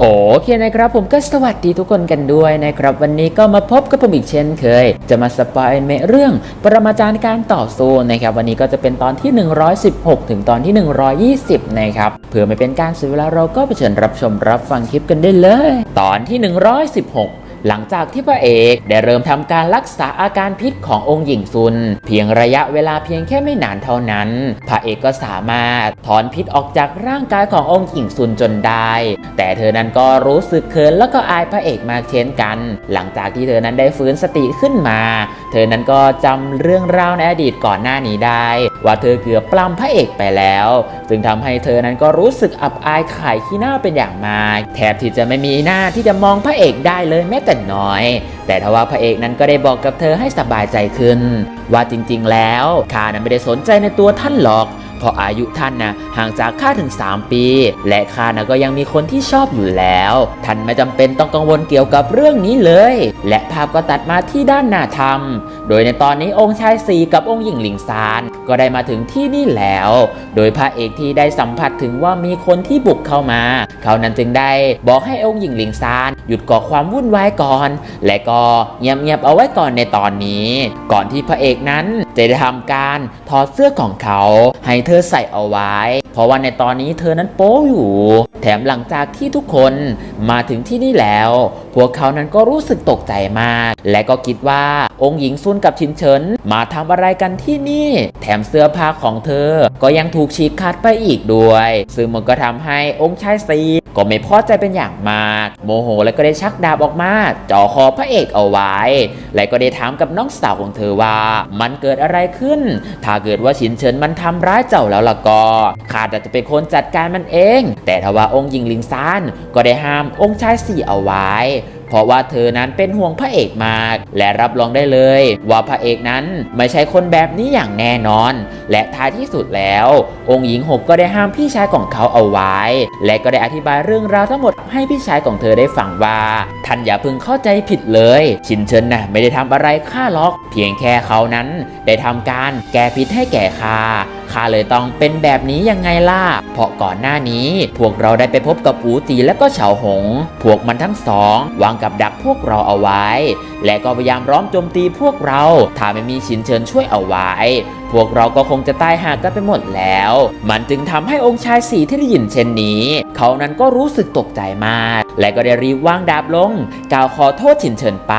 โอเคนะครับผมก็สวัสดีทุกคนกันด้วยนะครับ วันนี้ก็มาพบกับผมอีกเช่นเคย จะมาสปอยเมเรื่องปรมาจารย์การต่อสู้นะครับ วันนี้ก็จะเป็นตอนที่ 116 ถึงตอนที่ 120 นะครับเพื่อไม่เป็นการเสียเวลาเราก็ไปเชิญรับชมรับฟังคลิปกันได้เลย ตอนที่ 116 หลังจากที่พระเอกได้เริ่มทำการรักษาอาการพิษขององค์หญิงซุน เพียงระยะเวลาเพียงแค่ไม่นานเท่านั้น พระเอกก็สามารถถอนพิษออกจากร่างกายขององค์หญิงซุนจนได้ แต่เธอนั้นก็รู้สึกเขินแล้วก็อายพระเอกมากเช่นกัน หลังจากที่เธอนั้นได้ฟื้นสติขึ้นมา เธอนั้นก็จำเรื่องราวในอดีตก่อนหน้านี้ได้ ว่าเธอเกือบปล้ำพระเอกไปแล้วซึ่งทำให้เธอนั้นก็รู้สึกอับอายขายขี้หน้าเป็นอย่างมากแทบที่จะไม่มีหน้าที่จะมองพระเอกได้เลยแม้แต่น้อย แต่ทว่าพระเอกนั้นก็ได้บอกกับเธอให้สบายใจขึ้น ว่าจริงๆ แล้วข้านั้นไม่ได้สนใจในตัวท่านหรอกเพราะอายุท่านนะห่างจากข้าถึง 3 ปี และข้านะก็ยังมีคนที่ชอบอยู่แล้ว ท่านไม่จำเป็นต้องกังวลเกี่ยวกับเรื่องนี้เลย และภาพก็ตัดมาที่ด้านหน้าธรรม โดยในตอนนี้องค์ชายสีกับองค์หญิงหลิงซาน ก็ได้มาถึงที่นี่แล้ว โดยพระเอกที่ได้สัมผัสถึงว่ามีคนที่บุกเข้ามา เขานั้นจึงได้บอกให้องค์หญิงหลิงซานหยุดก่อความวุ่นวายก่อน และก็เงียบๆเอาไว้ก่อนในตอนนี้ ก่อนที่พระเอกนั้นจะได้ทำการถอดเสื้อของเขาให้เธอใส่เอาไว้ เพราะว่าในตอนนี้เธอนั้นโป๊อยู่ แถมหลังจากที่ทุกคนมาถึงที่นี่แล้ว พวกเขานั้นก็รู้สึกตกใจมาก และก็คิดว่าองค์หญิงซุนกับชินเฉินมาทำอะไรกันที่นี่ แถมเสื้อผ้าของเธอ ก็ยังถูกฉีกขาดไปอีกด้วย ซึ่งมันก็ทำให้องค์ชายซีก็ไม่พอใจเป็นอย่างมาก โมโหและก็ได้ชักดาบออกมาจ่อคอพระเอกเอาไว้ และก็ได้ถามกับน้องสาวของเธอว่า มันเกิดอะไรขึ้น ถ้าเกิดว่าชินเฉินมันทำร้ายเจ้าแล้วล่ะก็ข้าจะเป็นคนจัดการมันเอง แต่ทว่าองค์หญิงลิงซานก็ได้ห้ามองค์ชายสี่เอาไว้ เพราะว่าเธอนั้นเป็นห่วงพระเอกมาก และรับรองได้เลย ว่าพระเอกนั้นไม่ใช่คนแบบนี้อย่างแน่นอน และท้ายที่สุดแล้ว องค์หญิงหกก็ได้ห้ามพี่ชายของเขาเอาไว้ และก็ได้อธิบายเรื่องราวทั้งหมดให้พี่ชายของเธอได้ฟังว่าท่านอย่าเพิ่งเข้าใจผิดเลย ชินเฉินนะไม่ได้ทำอะไรข้าหรอก เพียงแค่เขานั้นได้ทำการแก้พิษให้แก่ข้า ข้าเลยต้องเป็นแบบนี้ยังไงล่ะ เพราะก่อนหน้านี้ พวกเราได้ไปพบกับปูตีและก็เฉาหง พวกมันทั้งสอง วางกับดักพวกเราเอาไว้ และก็พยายามร้อมโจมตีพวกเรา ถ้าไม่มีชินเชิญช่วยเอาไว้ พวกเราก็คงจะตายหากันไปหมดแล้ว มันจึงทำให้องค์ชายสีที่ได้ยินเช่นนี้ เขานั้นก็รู้สึกตกใจมาก และก็ได้รีบวางดาบลง กล่าวขอโทษชินเฉินไป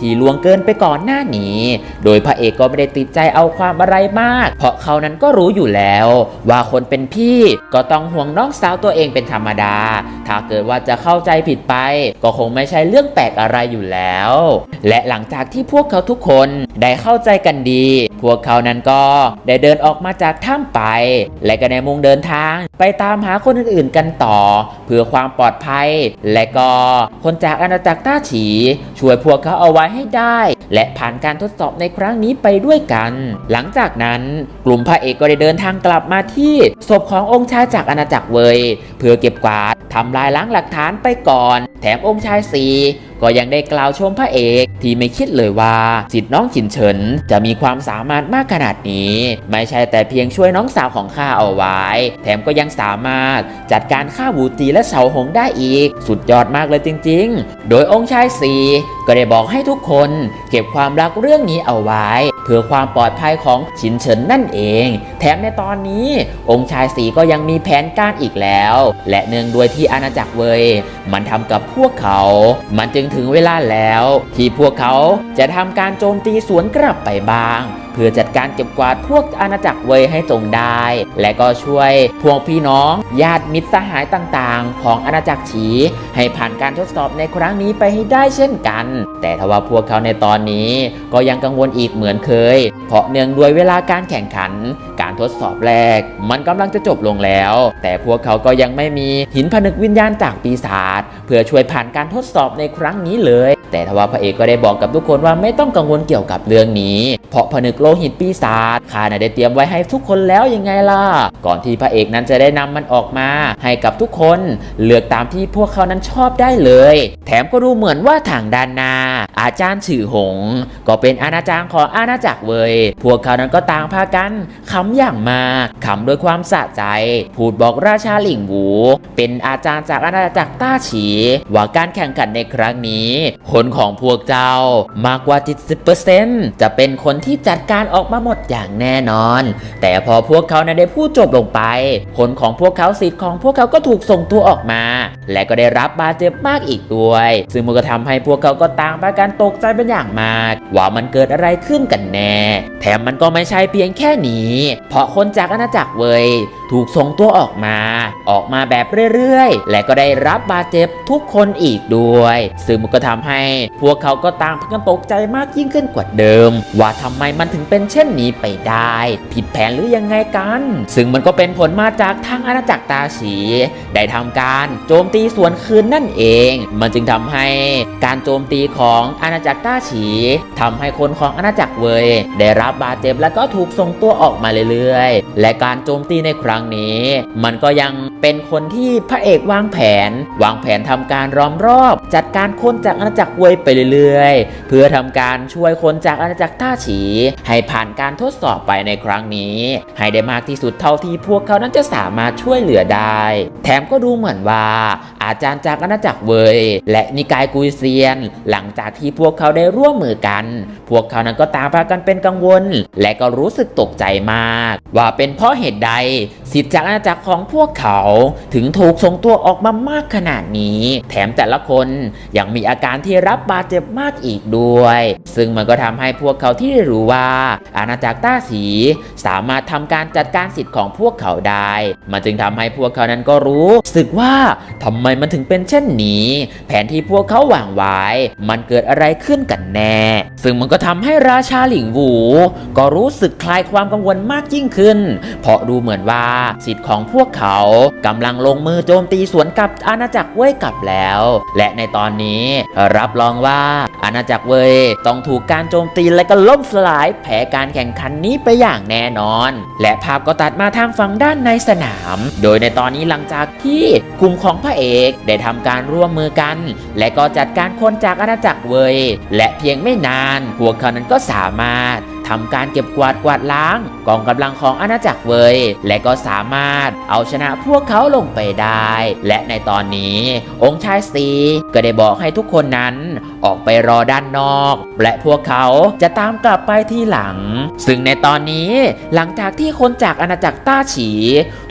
ที่ล่วงเกินไปก่อนหน้านี้ โดยพระเอกก็ไม่ได้ติดใจเอาความอะไรมาก เพราะเขานั้นก็รู้อยู่แล้ว ว่าคนเป็นพี่ก็ต้องห่วงน้องสาวตัวเองเป็นธรรมดา ถ้าเกิดว่าจะเข้าใจผิดไป ก็คงไม่ใช่เรื่องแปลกอะไรอยู่แล้ว และหลังจากที่พวกเขาทุกคนได้เข้าใจกันดี พวกเขานั้นก็ได้เดินออกมาจากถ้ำไป และก็ได้มุ่งเดินทาง ไปตามหาคนอื่นๆกันต่อ เพื่อความปลอดภัย และก็คนจากอาณาจักรต้าฉี ช่วยพวกเขาเอาไว้ให้ได้ และผ่านการทดสอบในครั้งนี้ไปด้วยกัน หลังจากนั้นกลุ่มพระเอกก็ได้เดินทางกลับมาที่ศพขององค์ชายจากอาณาจักรเวย เพื่อเก็บกวาดทำลายล้างหลักฐานไปก่อน แถมองค์ชายสีก็ยังได้กล่าวชมพระเอกที่ไม่คิดเลยว่าสิทธิ์น้องฉินเฉิน จะมีความสามารถมากขนาดนี้ ไม่ใช่แต่เพียงช่วยน้องสาวของข้าเอาไว้ แถมก็ยังสามารถจัดการฆ่าบูตีและเสาหงได้อีก สุดยอดมากเลยจริง ๆ โดยองค์ชายสีก็ได้บอกให้ทุกคนเก็บความรักเรื่องนี้เอาไว้ เพื่อความปลอดภัยของฉินเฉินนั่นเอง แถมในตอนนี้องค์ชายสีก็ยังมีแผนการอีกแล้ว และเนื่องด้วยที่อาณาจักรเวย มันทำกับพวกเขา มันจึงถึงเวลาแล้ว ที่พวกเขาจะทำการโจมตีสวนกลับไปบ้าง เพื่อจัดการเก็บกวาดพวกอาณาจักรเวยให้จงได้ และก็ช่วยพวกพี่น้อง ญาติมิตรสหายต่างๆ ของอาณาจักรฉีให้ผ่านการทดสอบในครั้งนี้ไปให้ได้เช่นกัน แต่ทว่าพวกเขาในตอนนี้ก็ยังกังวลอีกเหมือนเคย เพราะเนื่องด้วยเวลาการแข่งขัน การทดสอบแรก มันกำลังจะจบลงแล้ว แต่พวกเขาก็ยังไม่มีหินผนึกวิญญาณจากปีศาจเพื่อช่วยผ่านการทดสอบในครั้งนี้เลย แต่ทว่าพระเอกก็ได้บอกกับทุกคนว่าไม่ต้องกังวลเกี่ยวกับเรื่องนี้ เพราะผนึกโลหิตปีศาจข้าน่ะได้เตรียมไว้ให้ทุกคนแล้วยังไงล่ะ ก่อนที่พระเอกนั้นจะได้นำมันออกมา ให้กับทุกคนเลือกตามที่พวกเขานั้นชอบได้เลย แถมก็ดูเหมือนว่าทางด้านหน้าอาจารย์ฉือหง ก็เป็นอาณาจักรของอาณาจักรเวยพวกเขานั้นก็ต่างพากันขำอย่างมากขำด้วยความสะใจ พูดบอกราชาหลิงหู เป็นอาจารย์จากอาณาจักรต้าฉี ว่าการแข่งขันในครั้งนี้คนของพวกเจ้ามากกว่า 70%จะเป็นคนที่จัดการออกมาหมดอย่างแน่นอน แต่พอพวกเขานะได้พูดจบลงไปคนของพวกเขาสิทธิ์ของพวกเขาก็ถูกส่งตัวออกมา และก็ได้รับบาดเจ็บมากอีกด้วย ซึ่งมันก็ทำให้พวกเขาก็ต่างพากันตกใจเป็นอย่างมากว่ามันเกิดอะไรขึ้นกันแน่ แถมมันก็ไม่ใช่เพียงแค่นี้ เพราะคนจากอาณาจักรเวยถูกส่งตัวออกมา ออกมาแบบเรื่อยๆ และก็ได้รับบาดเจ็บทุกคนอีกด้วย ซึ่งมันก็ทำให้พวกเขาก็ต่างพากันตกใจมากยิ่งขึ้นกว่าเดิม ว่าทำไมมันถึงเป็นเช่นนี้ไปได้ ผิดแผนหรือยังไงกัน ซึ่งมันก็เป็นผลมาจากทางอาณาจักรตาฉี ได้ทำการโจมตีสวนคืนนั่นเอง มันจึงทำให้การโจมตีของอาณาจักรตาฉีทำให้คนของอาณาจักรเวย ได้รับบาดเจ็บและก็ถูกส่งตัวออกมาเรื่อยๆ และการโจมตีในครั้งั้งนี้ มันก็ยังเป็นคนที่พระเอกวางแผน วางแผนทำการล้อมรอบ จัดการคนจากอาณาจักรเวยไปเรื่อยๆ เพื่อทำการช่วยคนจากอาณาจักรท่าฉี ให้ผ่านการทดสอบไปในครั้งนี้ ให้ได้มากที่สุดเท่าที่พวกเขานั้นจะสามารถช่วยเหลือได้ แถมก็ดูเหมือนว่า อาจารย์จากอาณาจักรเวยและนิกายกุยเซียน หลังจากที่พวกเขาได้ร่วมมือกัน พวกเขานั้นก็ต่างพากันเป็นกังวล และก็รู้สึกตกใจมาก ว่าเป็นเพราะเหตุใดสิทธิ์จากอาณาจักรของพวกเขาถึงถูกส่งตัวออกมามากขนาดนี้ แถมแต่ละคนยังมีอาการที่รับบาดเจ็บมากอีกด้วย ซึ่งมันก็ทำให้พวกเขาที่ได้รู้ว่าอาณาจักรต้าสีสามารถทำการจัดการสิทธิ์ของพวกเขาได้ มันจึงทำให้พวกเขานั้นก็รู้สึกว่าทำไมมันถึงเป็นเช่นนี้ แผนที่พวกเขาวางไว้ มันเกิดอะไรขึ้นกันแน่ ซึ่งมันก็ทำให้ราชาหลิงหวูก็รู้สึกคลายความกังวลมากยิ่งขึ้น เพราะดูเหมือนว่าสิทธิ์ของพวกเขากำลังลงมือโจมตีสวนกับอาณาจักรเว่ยกลับแล้ว และในตอนนี้รับรองว่าอาณาจักรเว่ยต้องถูกการโจมตีและก็ล่มสลายแพ้การแข่งขันนี้ไปอย่างแน่นอน และภาพก็ตัดมาทางฝั่งด้านในสนาม โดยในตอนนี้หลังจากที่กลุ่มของพระเอกได้ทำการร่วมมือกัน และก็จัดการคนจากอาณาจักรเวย และเพียงไม่นาน พวกเขานั้นก็สามารถ ทำการเก็บกวาดกวาดล้างกองกำลังของอาณาจักรเวยและก็สามารถเอาชนะพวกเขาลงไปได้ และในตอนนี้ องค์ชายสีก็ได้บอกให้ทุกคนนั้นออกไปรอด้านนอก และพวกเขาจะตามกลับไปที่หลัง ซึ่งในตอนนี้หลังจากที่คนจากอาณาจักรต้าฉี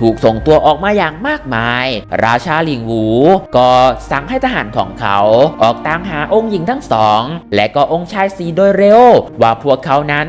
ถูกส่งตัวออกมาอย่างมากมาย ราชาหลิงหู ก็สั่งให้ทหารของเขาออกตามหาองค์หญิงทั้งสอง และก็องค์ชายสีโดยเร็ว ว่าพวกเขานั้น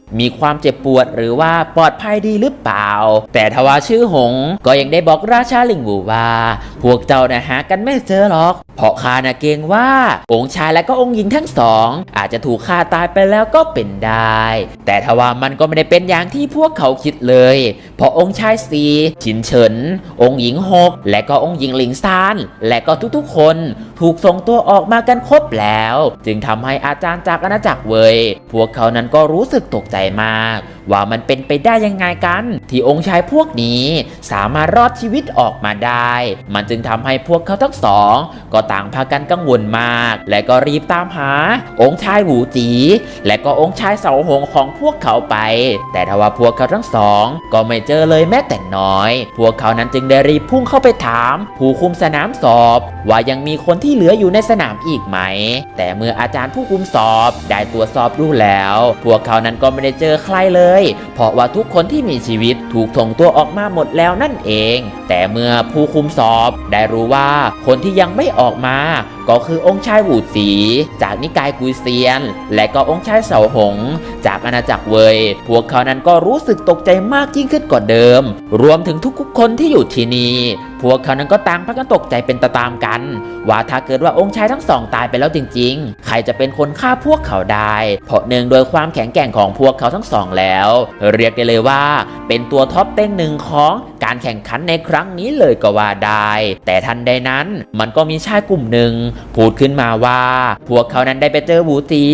มีความเจ็บปวดหรือว่าปลอดภัยดีหรือเปล่า แต่ทว่าชื่อหง ก็ยังได้บอกราชาหลิงหูว่า พวกเจ้านะหากันไม่เจอหรอกเพราะข้านะเกรงว่า องค์ชายและก็องค์หญิงทั้งสอง อาจจะถูกฆ่าตายไปแล้วก็เป็นได้ แต่ทว่ามันก็ไม่ได้เป็นอย่างที่พวกเขาคิดเลย เพราะองค์ชายซีฉินเฉิน องค์หญิงหกและก็องค์หญิงหลิงซาน และก็ทุกๆ คน ถูกส่งตัวออกมากันครบแล้ว จึงทำให้อาจารย์จากอาณาจักรเวย พวกเขานั้นก็รู้สึกตกใจมากว่ามันเป็นไปได้ยังไงกัน ที่องค์ชายพวกนี้สามารถรอดชีวิตออกมาได้ มันจึงทำให้พวกเขาทั้งสอง ก็ต่างพากันกังวลมาก และก็รีบตามหา องค์ชายหูจี และก็องค์ชายเสาหงของพวกเขาไป แต่ทว่าพวกเขาทั้งสอง ก็ไม่เจอเลยแม้แต่น้อย พวกเขานั้นจึงได้รีบพุ่งเข้าไปถาม ผู้คุมสนามสอบ ว่ายังมีคนที่เหลืออยู่ในสนามอีกไหม แต่เมื่ออาจารย์ผู้คุมสอบได้ตรวจสอบดูแล้ว พวกเขานั้นก็ไม่ได้เจอใครเลยเพราะว่าทุกคนที่มีชีวิตถูกส่งตัวออกมาหมดแล้วนั่นเอง แต่เมื่อผู้คุมสอบได้รู้ว่าคนที่ยังไม่ออกมา ก็คือองค์ชายหูสี จากนิกายกุยเซียน และก็องค์ชายเสาหง จากอาณาจักรเวยพวกเขานั้นก็รู้สึกตกใจมากยิ่งขึ้นกว่าเดิม รวมถึงทุกๆคนที่อยู่ที่นี่ พวกเขานั้นก็ต่างพากันตกใจเป็นตาตามกัน ว่าถ้าเกิดว่าองค์ชายทั้งสองตายไปแล้วจริง ๆ ใครจะเป็นคนฆ่าพวกเขาได้ เพราะหนึ่งโดยความแข็งแกร่งของพวกเขาทั้งสองแล้ว เรียกได้เลยว่า เป็นตัวท็อปเต้งหนึ่งของ การแข่งขันในครั้งนี้เลยก็ว่าได้ แต่ทันใดนั้นมันก็มีชายกลุ่มหนึ่งพูดขึ้นมาว่า พวกเขานั้นได้ไปเจอบูตี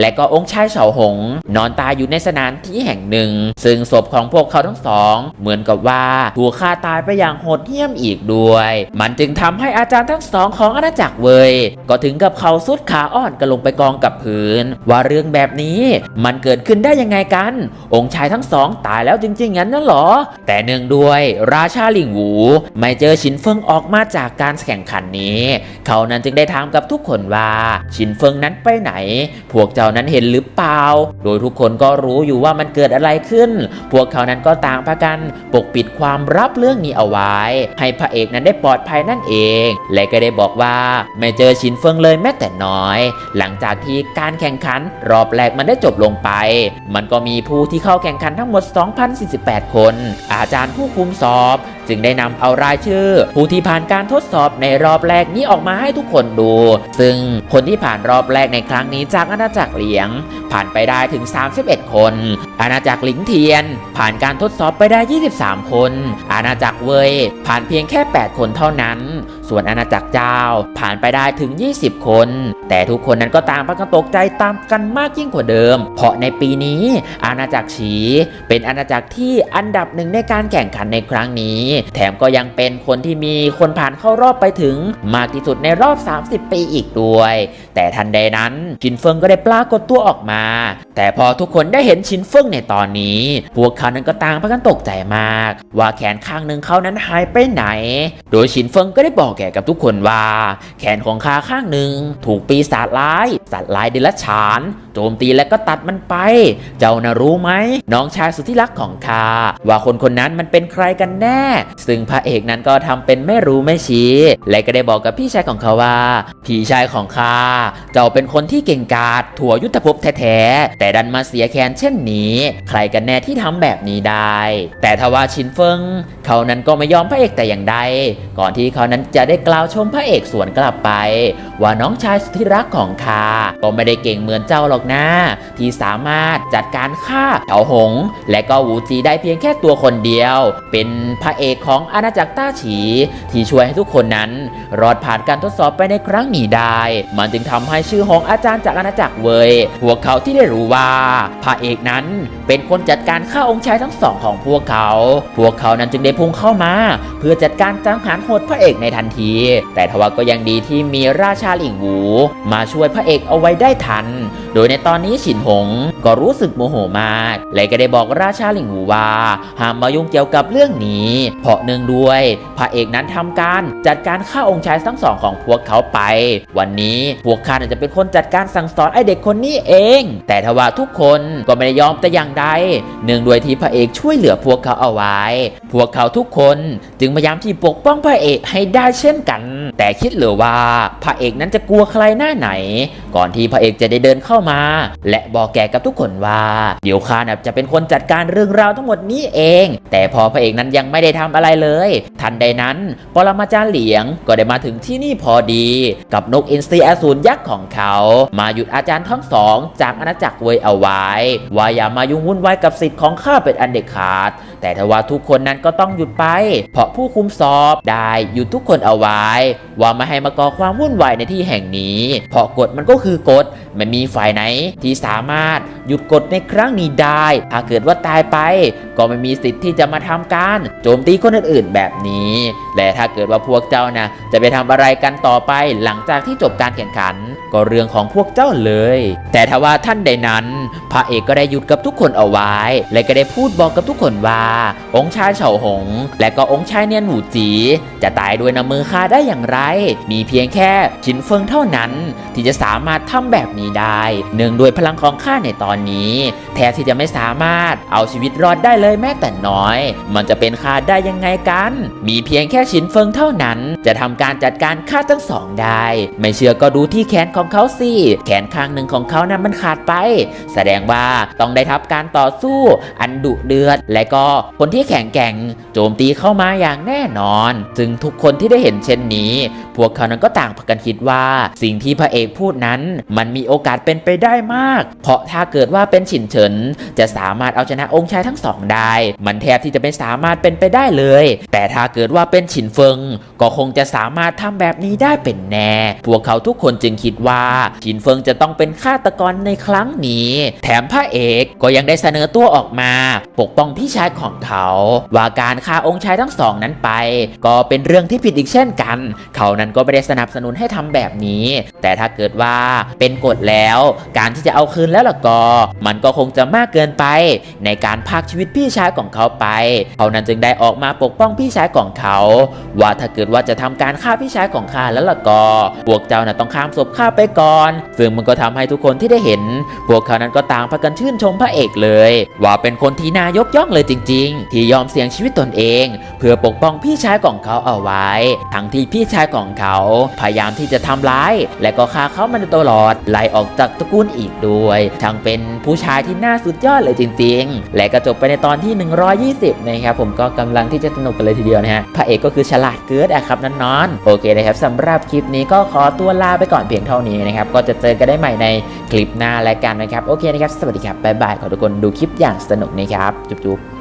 และก็องค์ชายเฉาหง นอนตายอยู่ในสถานที่แห่งหนึ่ง ซึ่งศพของพวกเขาทั้งสอง เหมือนกับว่าถูกฆ่าตายไปอย่างโหดเหี้ยมอีกด้วย มันจึงทำให้อาจารย์ทั้งสองของอาณาจักรเวยก็ถึงกับเขาสุดขาอ่อนกันลงไปกองกับพื้น ว่าเรื่องแบบนี้มันเกิดขึ้นได้ยังไงกัน องค์ชายทั้งสองตายแล้วจริงๆงั้นน่ะเหรอ แต่เนื่องด้วยราชาหลิงหูไม่เจอชินเฟิงออกมาจากการแข่งขันนี้ เขานั้นจึงได้ถามกับทุกคนว่า ชินเฟิงนั้นไปไหน พวกเจ้านั้นเห็นหรือเปล่า โดยทุกคนก็รู้อยู่ว่ามันเกิดอะไรขึ้น พวกเขานั้นก็ต่างพากันปกปิดความลับเรื่องนี้เอาไว้ ให้พระเอกนั้นได้ปลอดภัยนั่นเอง และก็ได้บอกว่าไม่เจอชินเฟิงเลยแม้แต่น้อย หลังจากที่การแข่งขันรอบแรกมันได้จบลงไป มันก็มีผู้ที่เข้าแข่งขันทั้งหมด 2,048 คน อาจารย์ผู้คุมสอบ จึงได้นำเอารายชื่อ ผู้ที่ผ่านการทดสอบในรอบแรกนี้ออกมาให้ทุกคนดู ซึ่งคนที่ผ่านรอบแรกในครั้งนี้จากอาณาจักรเหลียง ผ่านไปได้ถึง 31 คน อาณาจักรหลิงเทียน ผ่านการทดสอบไปได้ 23 คน อาณาจักรเวยผ่านเพียงแค่ 8 คนเท่านั้น ส่วนอาณาจักรเจ้าผ่านไปได้ถึง 20 คน แต่ทุกคนนั้นก็ต่างพากันตกใจตามกันมากยิ่งกว่าเดิม เพราะในปีนี้ อาณาจักรฉีเป็นอาณาจักรที่อันดับหนึ่งในการแข่งขันในครั้งนี้แถมก็ยังเป็นคนที่มีคนผ่านเข้ารอบไปถึง มากที่สุดในรอบ 30 ปีอีกด้วย แต่ทันใดนั้นชินเฟิงก็ได้ปรากฏตัวออกมา แต่พอทุกคนได้เห็นชินเฟิงในตอนนี้ พวกเขานั้นก็ต่างพากันตกใจมาก ว่าแขนข้างหนึ่งเขานั้นหายไปไหน โดยชินเฟิงก็ได้บอกแก่กับทุกคนว่า แขนของข้าข้างหนึ่งถูกปีศาจร้าย สัตว์ร้ายเดรัจฉาน โจมตีและก็ตัดมันไป เจ้านะรู้ไหมน้องชายสุดที่รักของข้าว่าคนคนนั้นมันเป็นใครกันแน่ ซึ่งพระเอกนั้นก็ทำเป็นไม่รู้ไม่ชี้ และก็ได้บอกกับพี่ชายของเขาว่า พี่ชายของข้าเจ้าเป็นคนที่เก่งกาจถั่วยุทธภพแท้ๆแต่ดันมาเสียแคนเช่นนี้ ใครกันแน่ที่ทำแบบนี้ได้ แต่ทว่าชินเฟิงเขานั้นก็ไม่ยอมพระเอกแต่อย่างใดก่อนที่เขานั้นจะได้กล่าวชมพระเอกสวนกลับไป ว่าน้องชายสุดที่รักของข้าก็ไม่ได้เก่งเหมือนเจ้าหรอกนะที่สามารถจัดการฆ่าเฉาหง และก็หูจีได้เพียงแค่ตัวคนเดียว เป็นพระเอกของอาณาจักรต้าฉี ที่ช่วยให้ทุกคนนั้น รอดผ่านการทดสอบไปในครั้งนี้ได้ มันจึงทำให้ชื่อของอาจารย์จากอาณาจักรเวยพวกเขาที่ได้รู้ว่าพระเอกนั้นเป็นคนจัดการฆ่าองค์ชายทั้งสองของพวกเขา พวกเขานั้นจึงได้พุ่งเข้ามา เพื่อจัดการจังหารโหดพระเอกในทันที แต่ทว่าก็ยังดีที่มีราชาหลิงหู มาช่วยพระเอกเอาไว้ได้ทัน โดยในตอนนี้ฉินหง ก็รู้สึกโมโหมากและก็ได้บอกราชาหลิงหูว่าห้ามมายุ่งเกี่ยวกับเรื่องนี้ เพราะเนื่องด้วยพระเอกนั้นทำการจัดการฆ่าองค์ชายทั้งสองของพวกเขาไป วันนี้พวกข้าจะเป็นคนจัดการสั่งสอนไอเด็กคนนี้เอง แต่ทว่าทุกคนก็ไม่ได้ยอมแต่อย่างใดเนื่องด้วยที่พระเอกช่วยเหลือพวกเขาเอาไว้ พวกเขาทุกคนจึงพยายามที่ปกป้องพระเอกให้ได้เช่นกัน แต่คิดเหรือว่าพระเอกนั้นจะกลัวใครหน้าไหน ก่อนที่พระเอกจะได้เดินเข้ามาและบอกแกกับทุกคนว่า เดี๋ยวข้านะจะเป็นคนจัดการเรื่องราวทั้งหมดนี้เอง แต่พอพระเอกนั้นยังไม่ได้ทำอะไรเลย ทันใดนั้น ปรมาจารย์เหลียงก็ได้มาถึงที่นี่พอดี กับนกอินทรีอสูรยักษ์ของเขา มาหยุดอาจารย์ทั้งสอง จากอาณาจักรเวยเอาไว้ว่าอย่ามายุ่งวุ่นวายกับสิทธิ์ของข้าเป็นอันเด็ดขาด แต่ทว่าทุกคนนั้นก็ต้องหยุดไป เพราะผู้คุมสอบได้หยุดทุกคนเอาไว้ ว่าไม่ให้มาก่อความวุ่นวายในที่แห่งนี้ เพราะกฎมันก็คือกฎไม่มีฝ่ายไหนที่สามารถหยุดกฎในครั้งนี้ได้ ถ้าเกิดว่าตายไป ก็ไม่มีสิทธิ์ที่จะมาทำการ โจมตีคนอื่นๆแบบนี้ และถ้าเกิดว่าพวกเจ้านะจะไปทำอะไรกันต่อไปหลังจากที่จบการแข่งขัน ก็เรื่องของพวกเจ้าเลย แต่ทว่าท่านใดนั้น พระเอกก็ได้หยุดกับทุกคนเอาไว้ และก็ได้พูดบอกกับทุกคนว่า องค์ชายเฉาหง และก็องค์ชายเนียนหูจี จะตายด้วยน้ำมือข้าได้อย่างไร มีเพียงแค่ชินเฟิงเท่านั้น ที่จะสามารถทำแบบนี้ได้ เนื่องด้วยพลังของข้าในตอนนี้ แทบที่จะไม่สามารถเอาชีวิตรอดได้เลยแม้แต่น้อย มันจะเป็นข้าได้ยังไงกัน มีเพียงแค่ฉินเฟิงเท่านั้น จะทำการจัดการฆ่าทั้งสองได้ ไม่เชื่อก็ดูที่แขนของเขาสิ แขนข้างหนึ่งของเขานั้นมันขาดไป แสดงว่าต้องได้ทับการต่อสู้อันดุเดือด และก็คนที่แข็งแกร่งโจมตีเข้ามาอย่างแน่นอน ซึ่งทุกคนที่ได้เห็นเช่นนี้ พวกเขานั้นก็ต่างพากันคิดว่าสิ่งที่พระเอกพูดนั้น มันมีโอกาสเป็นไปได้มาก เพราะถ้าเกิดว่าเป็นฉินเฉิน จะสามารถเอาชนะองค์ชายทั้งสองได้ มันแทบที่จะไม่สามารถเป็นไปได้เลย แต่ถ้าเกิดว่าเป็นฉินเฟิง ก็คงจะสามารถทำแบบนี้ได้เป็นแน่ พวกเขาทุกคนจึงคิดว่า ฉินเฟิงจะต้องเป็นฆาตกรในครั้งนี้ แถมพระเอกก็ยังได้เสนอตัวออกมา ปกป้องพี่ชายของเขา ว่าการฆ่าองค์ชายทั้งสองนั้นไป ก็เป็นเรื่องที่ผิดอีกเช่นกัน เขานั้นก็ไม่ได้สนับสนุนให้ทำแบบนี้ แต่ถ้าเกิดว่าเป็นกฎแล้ว การที่จะเอาคืนแล้วล่ะก็ มันก็คงจะมากเกินไป ในการพากชีวิตพี่ชายของเขาไป เขานั้นจึงได้ออกมาปกป้องพี่ชายของเขาว่าถ้าเกิดว่าจะทำการฆ่าพี่ชายของข้าแล้วล่ะก็พวกเจ้าน่ะต้องข้ามศพข้าไปก่อน ซึ่งมันก็ทำให้ทุกคนที่ได้เห็น พวกเขานั้นก็ต่างพากันชื่นชมพระเอกเลย ว่าเป็นคนที่น่ายกย่องเลยจริง ๆ ที่ยอมเสี่ยงชีวิตตนเอง เพื่อปกป้องพี่ชายของเขาเอาไว้ ทั้งที่พี่ชายของเขา พยายามที่จะทำร้าย และก็ฆ่าเขามาโดยตลอดไล่ออกจากตระกูลอีกด้วยทั้งเป็นผู้ชายที่น่าสุดยอดเลยจริง ๆ และก็จบไปในตอนที่ 120 นะครับผมก็กำลังที่จะสนุกกันเลยทีเดียวนะฮะพระเอกก็คือฉลาดเกิดอะครับนั่นนอนโอเคนะครับสำหรับคลิปนี้ก็ขอตัวลาไปก่อนเพียงเท่านี้นะครับก็จะเจอกันได้ใหม่ในคลิปหน้าแล้วกันนะครับโอเคนะครับสวัสดีครับบ๊ายบายขอทุกคนดูคลิปอย่างสนุกนะครับจุ๊บๆ